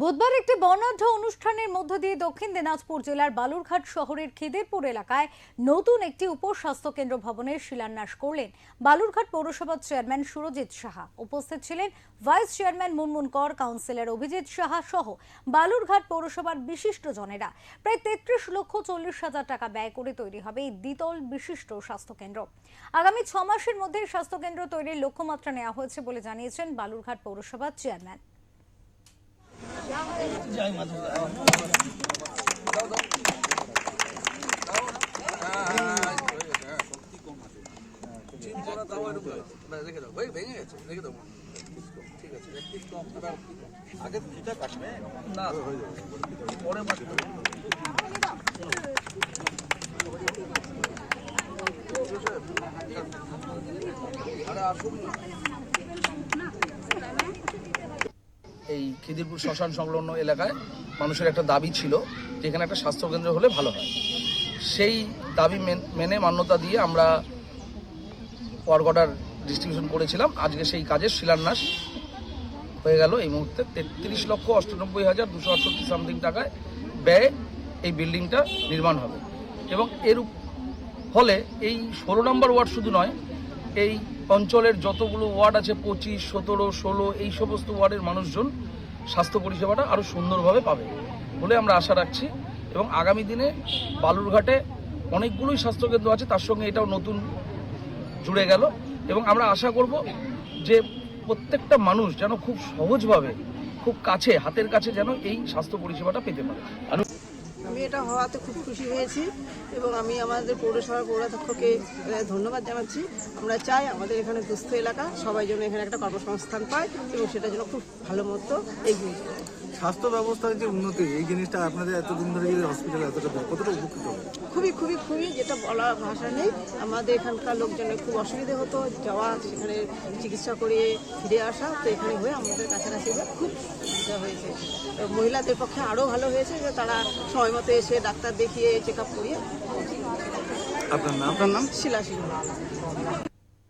বুধবার একটি বর্ণাঢ্য অনুষ্ঠানের মধ্য দিয়ে দক্ষিণ দিনাজপুর জেলার বালুরঘাট শহরের খিদিরপুর এলাকায় নতুন একটি উপস্বাস্থ্য কেন্দ্র ভবনের শিলান্যাস করলেন বালুরঘাট পৌরসভার চেয়ারম্যান সুরজিৎ সাহা। উপস্থিত ছিলেন ভাইস চেয়ারম্যান মুনমুন কর, কাউন্সিলর অভিজিৎ সাহা সহ বালুরঘাট পৌরসভার বিশিষ্ট জনেরা। প্রায় তেত্রিশ লক্ষ চল্লিশ হাজার টাকা ব্যয় করে তৈরি হবে এই দ্বিতল বিশিষ্ট স্বাস্থ্যকেন্দ্র আগামী ছ মাসের মধ্যে স্বাস্থ্যকেন্দ্র তৈরির লক্ষ্যমাত্রা নেওয়া হয়েছে বলে জানিয়েছেন বালুরঘাট পৌরসভার চেয়ারম্যান। দুটা কাটবে পরে আরে আসুন না এই খিদিরপুর শ্মশান সংলগ্ন এলাকায় মানুষের একটা দাবি ছিল যে এখানে একটা স্বাস্থ্যকেন্দ্র হলে ভালো হয়। সেই দাবি মেন- মেনে মান্যতা দিয়ে আমরা ওয়ার্ক অর্ডার ডিস্ট্রিবিউশন করেছিলাম। আজকে সেই কাজের শিলান্যাস হয়ে গেল এই মুহূর্তে। তেত্রিশ লক্ষ অষ্টানব্বই হাজার দুশো আটষট্টি সামথিং টাকায় ব্যয়ে এই বিল্ডিংটা নির্মাণ হবে। এবং এর ফলে এই ষোলো নম্বর ওয়ার্ড শুধু নয় এই অঞ্চলের যতগুলো ওয়ার্ড আছে, পঁচিশ, সতেরো, ষোলো, এই সমস্ত ওয়ার্ডের মানুষজন স্বাস্থ্য পরিষেবাটা আরও সুন্দরভাবে পাবে বলে আমরা আশা রাখছি। এবং আগামী দিনে বালুরঘাটে অনেকগুলোই স্বাস্থ্যকেন্দ্র আছে, তার সঙ্গে এটাও নতুন জুড়ে গেল। এবং আমরা আশা করব যে প্রত্যেকটা মানুষ যেন খুব সহজভাবে, খুব কাছে, হাতের কাছে যেন এই স্বাস্থ্য পরিষেবাটা পেতে পারে। আমি এটা হওয়াতে খুব খুশি হয়েছি এবং আমি আমাদের পৌরসভার পৌরাধ্যক্ষকে ধন্যবাদ জানাচ্ছি। আমরা চাই আমাদের এখানে দুস্থ এলাকা সবাই যেন এখানে একটা কর্মসংস্থান পায় এবং সেটা যেন খুব ভালো মতো এগিয়ে যায়। স্বাস্থ্য ব্যবস্থার যে উন্নতি এই জিনিসটা আপনাদের এতদিন ধরে যে হসপিটালে এতটা কতটা উপকৃত? খুবই খুবই খুবই যেটা বলার ভাষা নেই। আমাদের এখানকার লোকজনের খুব অসুবিধে হতো যাওয়া সেখানে চিকিৎসা করিয়ে ফিরে আসা তো এখানে হয়ে আমাদের কাছাকাছি খুব সুবিধা হয়েছে। মহিলাদের পক্ষে আরও ভালো হয়েছে যে তারা সময় মতো এসে ডাক্তার দেখিয়ে চেক আপ করিয়ে আপনার নাম? আপনার নাম? শিলা